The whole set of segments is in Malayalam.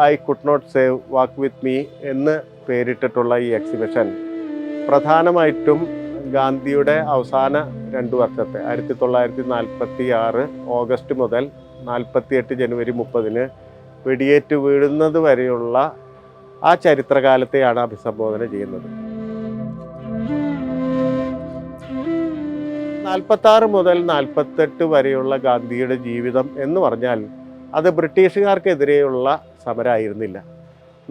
I could not save walk with me എന്ന് പേരിട്ടിട്ടുള്ള ഈ എക്സിബിഷൻ പ്രധാനമായിട്ടും ഗാന്ധിയുടെ അവസാന രണ്ട് വർഷത്തെ ആയിരത്തി തൊള്ളായിരത്തി നാൽപ്പത്തി ആറ് ഓഗസ്റ്റ് മുതൽ നാൽപ്പത്തിയെട്ട് ജനുവരി മുപ്പതിന് വെടിയേറ്റ് വീഴുന്നത് വരെയുള്ള ആ ചരിത്രകാലത്തെയാണ് അഭിസംബോധന ചെയ്യുന്നത്. നാൽപ്പത്തി ആറ് മുതൽ നാൽപ്പത്തെട്ട് വരെയുള്ള ഗാന്ധിയുടെ ജീവിതം എന്ന് പറഞ്ഞാൽ അത് ബ്രിട്ടീഷുകാർക്കെതിരെയുള്ള സമരമായിരുന്നില്ല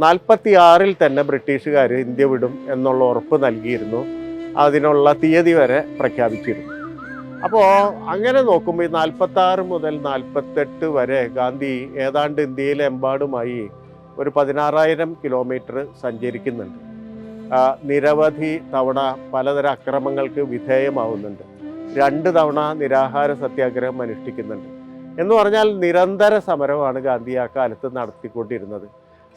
നാൽപ്പത്തി ആറിൽ തന്നെ ബ്രിട്ടീഷുകാർ ഇന്ത്യ വിടും എന്നുള്ള ഉറപ്പ് നൽകിയിരുന്നു. അതിനുള്ള തീയതി വരെ പ്രഖ്യാപിച്ചിരുന്നു. അപ്പോൾ അങ്ങനെ നോക്കുമ്പോൾ ഈ നാൽപ്പത്തി ആറ് മുതൽ നാൽപ്പത്തെട്ട് വരെ ഗാന്ധി ഏതാണ്ട് ഇന്ത്യയിലെമ്പാടുമായി ഒരു പതിനാറായിരം കിലോമീറ്റർ സഞ്ചരിക്കുന്നുണ്ട്. നിരവധി തവണ പലതരം അക്രമങ്ങൾക്ക് വിധേയമാവുന്നുണ്ട്. രണ്ട് തവണ നിരാഹാര സത്യാഗ്രഹം അനുഷ്ഠിക്കുന്നുണ്ട്. എന്ന് പറഞ്ഞാൽ നിരന്തര സമരമാണ് ഗാന്ധി ആ കാലത്ത് നടത്തിക്കൊണ്ടിരുന്നത്.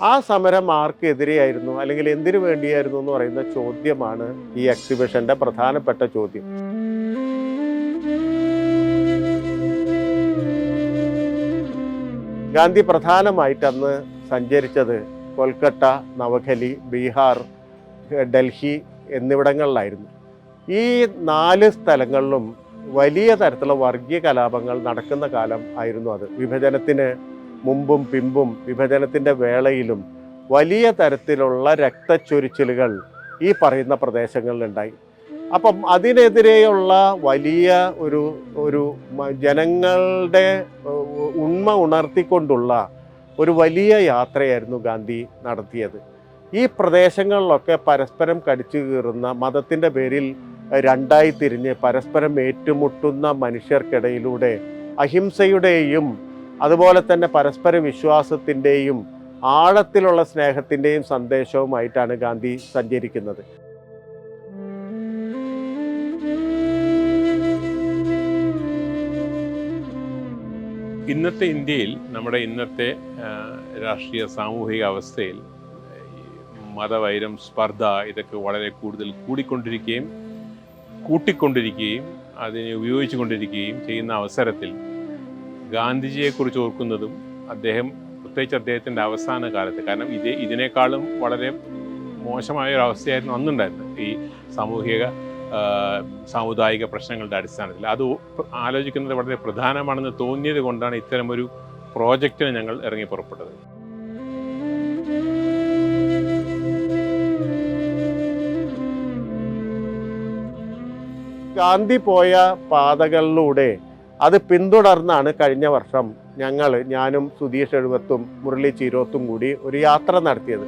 ആ സമരം ആർക്കെതിരെയായിരുന്നു? അല്ലെങ്കിൽ എന്തിനു വേണ്ടിയായിരുന്നു എന്ന് പറയുന്ന ചോദ്യമാണ് ഈ എക്സിബിഷന്റെ പ്രധാനപ്പെട്ട ചോദ്യം. ഗാന്ധി പ്രധാനമായിട്ട് അന്ന് സഞ്ചരിച്ചത് കൊൽക്കട്ട നവഖലി ബീഹാർ ഡൽഹി എന്നിവിടങ്ങളിലായിരുന്നു. ഈ നാല് സ്ഥലങ്ങളിലും വലിയ തരത്തിലുള്ള വർഗീയ കലാപങ്ങൾ നടക്കുന്ന കാലം ആയിരുന്നു അത്. വിഭജനത്തിന് മുമ്പും പിമ്പും വിഭജനത്തിന്റെ വേളയിലും വലിയ തരത്തിലുള്ള രക്തച്ചൊരിച്ചിലുകൾ ഈ പറയുന്ന പ്രദേശങ്ങളിലുണ്ടായി. അപ്പം അതിനെതിരെയുള്ള വലിയ ഒരു ഒരു ജനങ്ങളുടെ ഉണ്മ ഉണർത്തിക്കൊണ്ടുള്ള ഒരു വലിയ യാത്രയായിരുന്നു ഗാന്ധി നടത്തിയത്. ഈ പ്രദേശങ്ങളിലൊക്കെ പരസ്പരം കടിച്ചു കീറുന്ന മതത്തിന്റെ പേരിൽ രണ്ടായി തിരിഞ്ഞ് പരസ്പരം ഏറ്റുമുട്ടുന്ന മനുഷ്യർക്കിടയിലൂടെ അഹിംസയുടെയും അതുപോലെ തന്നെ പരസ്പര വിശ്വാസത്തിന്റെയും ആഴത്തിലുള്ള സ്നേഹത്തിന്റെയും സന്ദേശവുമായിട്ടാണ് ഗാന്ധി സഞ്ചരിക്കുന്നത്. ഇന്നത്തെ ഇന്ത്യയിൽ നമ്മുടെ ഇന്നത്തെ രാഷ്ട്രീയ സാമൂഹിക അവസ്ഥയിൽ മതവൈരം സ്പർദ്ധ ഇതൊക്കെ വളരെ കൂടുതൽ കൂടിക്കൊണ്ടിരിക്കുകയും കൂട്ടിക്കൊണ്ടിരിക്കുകയും അതിനെ ഉപയോഗിച്ചുകൊണ്ടിരിക്കുകയും ചെയ്യുന്ന അവസരത്തിൽ ഗാന്ധിജിയെക്കുറിച്ച് ഓർക്കുന്നതും അദ്ദേഹം പ്രത്യേകിച്ച് അദ്ദേഹത്തിന്റെ അവസാന കാലത്ത് കാരണം ഇത് ഇതിനേക്കാളും വളരെ മോശമായ ഒരു അവസ്ഥയായിരുന്നു അന്നുണ്ടായിരുന്നത്. ഈ സാമൂഹിക സാമുദായിക പ്രശ്നങ്ങളുടെ അടിസ്ഥാനത്തിൽ. അത് ആലോചിക്കുന്നത് വളരെ പ്രധാനമാണെന്ന് തോന്നിയത് കൊണ്ടാണ് ഇത്തരമൊരു പ്രോജക്റ്റിന് ഞങ്ങൾ ഇറങ്ങി പുറപ്പെട്ടത്. ഗാന്ധി പോയ പാതകളിലൂടെ അത് പിന്തുടർന്നാണ് കഴിഞ്ഞ വർഷം ഞങ്ങൾ ഞാനും സുധീഷ് എഴുപത്തും മുരളി ചീരോത്തും കൂടി ഒരു യാത്ര നടത്തിയത്.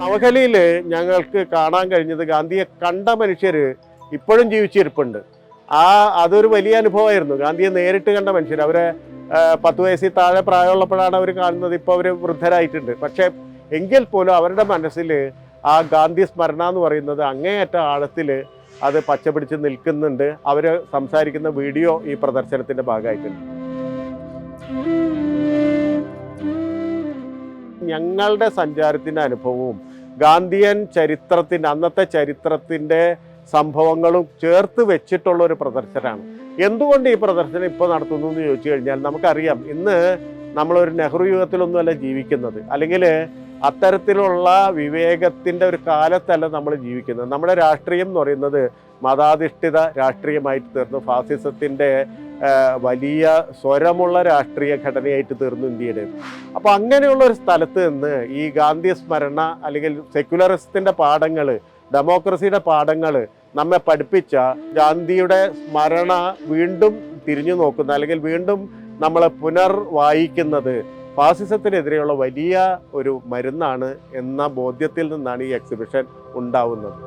നവഖലിയിൽ ഞങ്ങൾക്ക് കാണാൻ കഴിഞ്ഞത് ഗാന്ധിയെ കണ്ട മനുഷ്യർ ഇപ്പോഴും ജീവിച്ചിരിപ്പുണ്ട്. ആ അതൊരു വലിയ അനുഭവമായിരുന്നു. ഗാന്ധിയെ നേരിട്ട് കണ്ട മനുഷ്യർ അവരെ പത്ത് വയസ്സിൽ താഴെ പ്രായമുള്ളപ്പോഴാണ് അവർ കാണുന്നത്. ഇപ്പോൾ അവർ വൃദ്ധരായിട്ടുണ്ട്. പക്ഷേ എങ്കിൽ പോലും അവരുടെ മനസ്സിൽ ആ ഗാന്ധി സ്മരണ എന്ന് പറയുന്നത് അങ്ങേയറ്റ ആഴത്തിൽ അത് പച്ചപിടിച്ച് നിൽക്കുന്നുണ്ട്. അവർ സംസാരിക്കുന്ന വീഡിയോ ഈ പ്രദർശനത്തിന്റെ ഭാഗമായിട്ടുണ്ട്. ഞങ്ങളുടെ സഞ്ചാരത്തിന്റെ അനുഭവവും ഗാന്ധിയൻ ചരിത്രത്തിന്റെ അന്നത്തെ ചരിത്രത്തിന്റെ സംഭവങ്ങളും ചേർത്ത് വെച്ചിട്ടുള്ള ഒരു പ്രദർശനമാണ്. എന്തുകൊണ്ട് ഈ പ്രദർശനം ഇപ്പോൾ നടത്തുന്നു എന്ന് ചോദിച്ചു കഴിഞ്ഞാൽ നമുക്കറിയാം. ഇന്ന് നമ്മളൊരു നെഹ്റു യുഗത്തിലൊന്നുമല്ല ജീവിക്കുന്നത്. അല്ലെങ്കിൽ അത്തരത്തിലുള്ള വിവേകത്തിന്റെ ഒരു കാലത്തല്ല നമ്മൾ ജീവിക്കുന്നത്. നമ്മുടെ രാഷ്ട്രീയം എന്ന് പറയുന്നത് മതാധിഷ്ഠിത രാഷ്ട്രീയമായിട്ട് തീർന്നു. ഫാസിസത്തിന്റെ വലിയ സ്വരമുള്ള രാഷ്ട്രീയ ഘടനയായിട്ട് തീർന്നു ഇന്ത്യയുടെ. അപ്പോൾ അങ്ങനെയുള്ള ഒരു സ്ഥലത്ത് നിന്ന് ഈ ഗാന്ധി സ്മരണ അല്ലെങ്കിൽ സെക്യുലറിസത്തിന്റെ പാഠങ്ങൾ ഡെമോക്രസിയുടെ പാഠങ്ങൾ നമ്മെ പഠിപ്പിച്ച ഗാന്ധിയുടെ സ്മരണ വീണ്ടും തിരിഞ്ഞു നോക്കുന്ന അല്ലെങ്കിൽ വീണ്ടും നമ്മളെ പുനർ വായിക്കുന്നത് ഫാസിസത്തിനെതിരെയുള്ള വലിയ ഒരു മരുന്നാണ് എന്ന ബോധ്യത്തിൽ നിന്നാണ് ഈ എക്സിബിഷൻ ഉണ്ടാവുന്നത്.